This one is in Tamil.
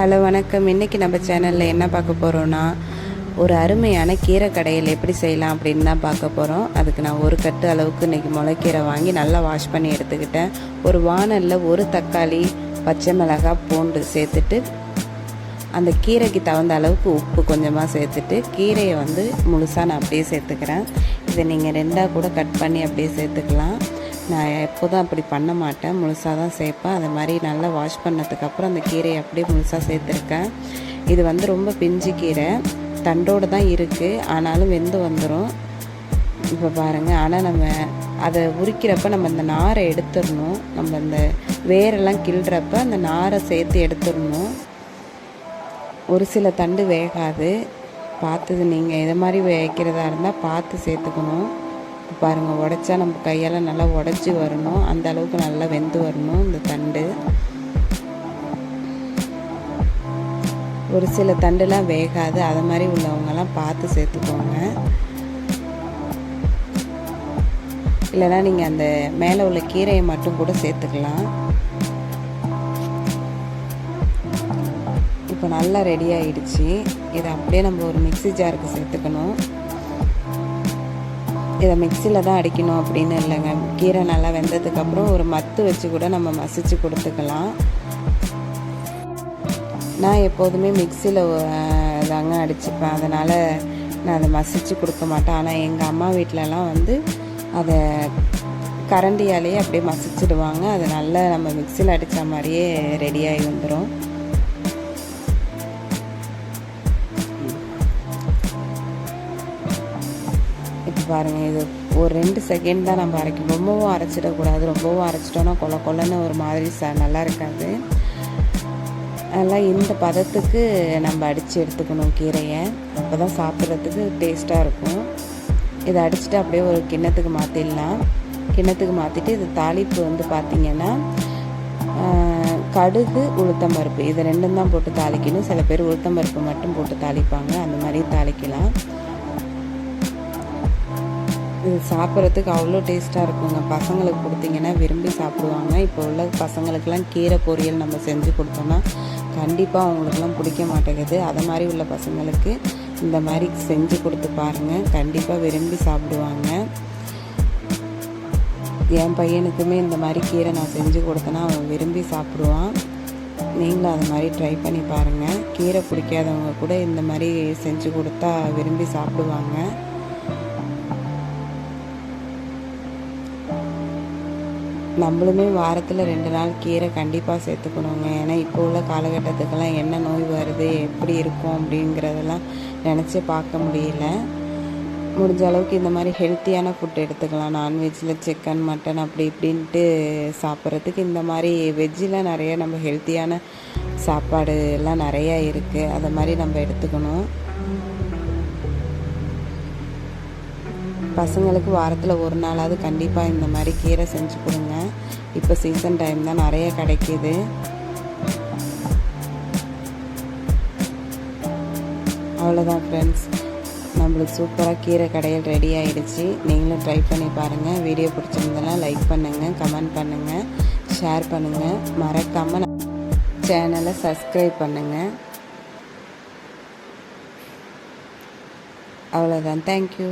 ஹலோ வணக்கம். இன்றைக்கி நம்ம சேனலில் என்ன பார்க்க போகிறோன்னா ஒரு அருமையான கீரை கடையில் எப்படி செய்யலாம் அப்படின்னு தான் பார்க்க போகிறோம் அதுக்கு நான் ஒரு கட்டு அளவுக்கு இன்றைக்கி முளைக்கீரை வாங்கி நல்லா வாஷ் பண்ணி எடுத்துக்கிட்டேன். ஒரு வானலில் ஒரு தக்காளி பச்சை மிளகாய் பூண்டு சேர்த்துட்டு அந்த கீரைக்கு தகுந்த அளவுக்கு உப்பு கொஞ்சமாக சேர்த்துட்டு கீரையை வந்து முழுசாக நான் அப்படியே சேர்த்துக்கிறேன். இதை நீங்கள் ரெண்டாக கூட கட் பண்ணி அப்படியே சேர்த்துக்கலாம். நான் எப்போதும் அப்படி பண்ண மாட்டேன். முழுசாக தான் சேர்ப்பேன். அது மாதிரி நல்லா வாஷ் பண்ணதுக்கப்புறம் அந்த கீரையை அப்படியே முழுசாக சேர்த்துருக்கேன். இது வந்து ரொம்ப பிஞ்சு கீரை. தண்டோடு தான் இருக்குது ஆனாலும் வெந்து வந்துடும் இப்போ பாருங்கள் ஆனால் நம்ம அதை உரிக்கிறப்ப நம்ம அந்த நாரை எடுத்துடணும். நம்ம அந்த வேரெல்லாம் கிள்றப்ப அந்த நாரை சேர்த்து எடுத்துடணும். ஒரு சில தண்டு வேகாது. பார்த்து நீங்கள் இதை மாதிரி வைக்கிறதா இருந்தால் பார்த்து சேர்த்துக்கணும். பாருங்கள் உடச்சா நம்ம கையால் நல்லா உடச்சி வரணும். அந்த அளவுக்கு நல்லா வெந்து வரணும் இந்த தண்டு. ஒரு சில தண்டுலாம் வேகாது அது மாதிரி உள்ளவங்கெல்லாம் பார்த்து சேர்த்துக்கோங்க. இல்லைனா நீங்கள் அந்த மேலே உள்ள கீரையை மட்டும் கூட சேர்த்துக்கலாம். இப்போ நல்லா ரெடி ஆயிடுச்சு. இதை அப்படியே நம்ம ஒரு மிக்சி ஜாருக்கு சேர்த்துக்கணும். இதை மிக்சியில் தான் அடிக்கணும் அப்படின்னு இல்லைங்க கீரை நல்லா வெந்ததுக்கப்புறம் ஒரு மத்து வச்சு கூட நம்ம மசிச்சு கொடுத்துக்கலாம். நான் எப்போதுமே மிக்சியில் தாங்க அடிச்சுப்பேன். அதனால் நான் அதை மசிச்சு கொடுக்க மாட்டேன். ஆனால் எங்கள் அம்மா வீட்டிலலாம் வந்து அதை கரண்டியாலேயே அப்படியே மசிச்சிடுவாங்க. அது நல்லா நம்ம மிக்சியில் அடித்த மாதிரியே ரெடியாகி வந்துடும் பாருங்கள் இது ஒரு ரெண்டு செகண்ட் தான் நம்ம அரைக்கணும் ரொம்பவும் அரைச்சிடக்கூடாது. ரொம்பவும் அரைச்சிட்டோன்னா கொல கொலன்னு ஒரு மாதிரி ச நல்லா இருக்காது. அதெல்லாம் இந்த பதத்துக்கு நம்ம அடித்து எடுத்துக்கணும் கீரையை. அப்போ தான் சாப்பிட்றதுக்கு டேஸ்ட்டாக இருக்கும். இதை அடிச்சுட்டு அப்படியே ஒரு கிண்ணத்துக்கு மாற்றிடலாம் கிண்ணத்துக்கு மாற்றிட்டு இது தாளிப்பு வந்து பார்த்திங்கன்னா கடுகு உளுத்தம் பருப்பு. இது ரெண்டும் தான் போட்டு தாளிக்கணும். சில பேர் உளுத்தம் பருப்பு மட்டும் போட்டு தாளிப்பாங்க. அந்த மாதிரி தாளிக்கலாம். இது சாப்பிட்றதுக்கு அவ்வளோ டேஸ்ட்டாக இருக்குங்க பசங்களுக்கு கொடுத்தீங்கன்னா விரும்பி சாப்பிடுவாங்க. இப்போ உள்ள பசங்களுக்கெல்லாம் கீரை பொரியல் நம்ம செஞ்சு கொடுத்தோன்னா கண்டிப்பாக அவங்களுக்குலாம் பிடிக்க மாட்டேங்குது. அதை மாதிரி உள்ள பசங்களுக்கு இந்த மாதிரி செஞ்சு கொடுத்து பாருங்கள் கண்டிப்பாக விரும்பி சாப்பிடுவாங்க. என் பையனுக்குமே இந்த மாதிரி கீரை நான் செஞ்சு கொடுத்தேன்னா அவன் விரும்பி சாப்பிடுவான். நீங்களும் அது மாதிரி ட்ரை பண்ணி பாருங்கள் கீரை பிடிக்காதவங்க கூட இந்த மாதிரி செஞ்சு கொடுத்தா விரும்பி சாப்பிடுவாங்க. நம்மளுமே வாரத்தில் ரெண்டு நாள் கீரை கண்டிப்பாக சேர்த்துக்கணுங்க. ஏன்னா இப்போ உள்ள காலகட்டத்துக்கெல்லாம் என்ன நோய் வருது எப்படி இருக்கும் அப்படிங்கிறதெல்லாம் நினச்சி பார்க்க முடியல. முடிஞ்ச அளவுக்கு இந்த மாதிரி ஹெல்த்தியான ஃபுட் எடுத்துக்கலாம். நான்வெஜ்ஜில் சிக்கன் மட்டன் அப்படி இப்படின்ட்டு சாப்பிட்றதுக்கு இந்த மாதிரி வெஜ்ஜில் நிறைய நம்ம ஹெல்த்தியான சாப்பாடு எல்லாம் நிறையா இருக்குது அதை மாதிரி நம்ம எடுத்துக்கணும். பசங்களுக்கு வாரத்தில் ஒரு நாளாவது கண்டிப்பாக இந்த மாதிரி கீரை செஞ்சு கொடுங்க. இப்போ சீசன் டைம் தான் நிறைய கிடைக்கிது. அவ்வளோதான் ஃப்ரெண்ட்ஸ் நம்மளுக்கு சூப்பராக கீரை கடையில் ரெடி ஆகிடுச்சு நீங்களும் ட்ரை பண்ணி பாருங்கள் வீடியோ பிடிச்சிருந்தெல்லாம் லைக் பண்ணுங்கள் கமெண்ட் பண்ணுங்கள் ஷேர் பண்ணுங்கள் மறக்காமல் சேனலை சப்ஸ்கிரைப் பண்ணுங்கள் அவ்வளோதான். தேங்க்யூ